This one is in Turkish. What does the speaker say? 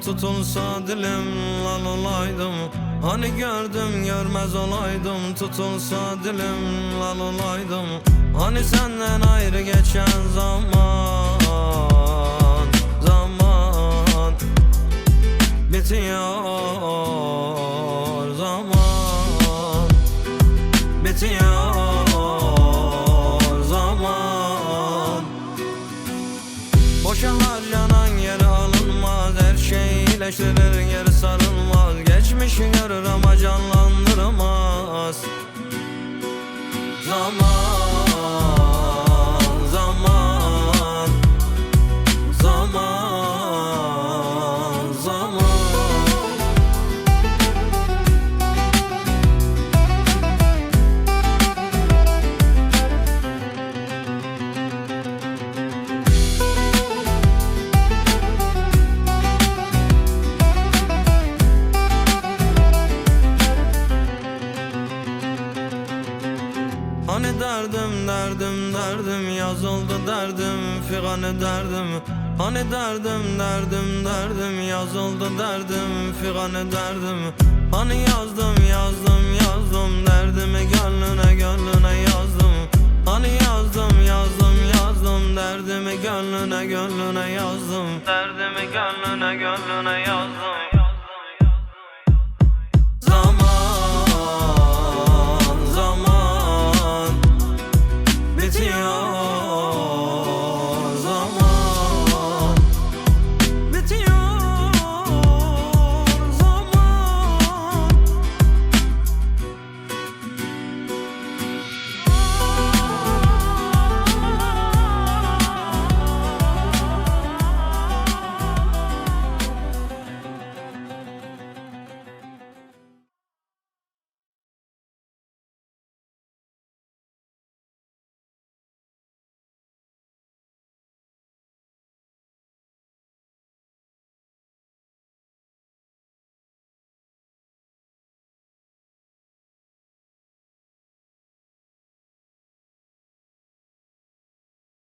tutulsa dilim lan olaydım. Hani gördüm görmez olaydım. Tutulsa dilim lan olaydım. Hani senden ayrı geçen zaman zaman bitiyor zaman bitiyor Boşalar yanan yere alınmaz Her şey iyileştirir geri sarılmaz. Geçmişi görür ama canlandırmaz. Zaman, zaman Hani derdim derdim derdim yazıldı derdim figan ederdim Hani derdim derdim derdim yazıldı derdim figan ederdim Hani yazdım yazdım yazdım derdimi gönlüne gönlüne yazdım. Hani yazdım yazdım yazdım derdimi gönlüne gönlüne yazdım. Derdimi gönlüne gönlüne yazdım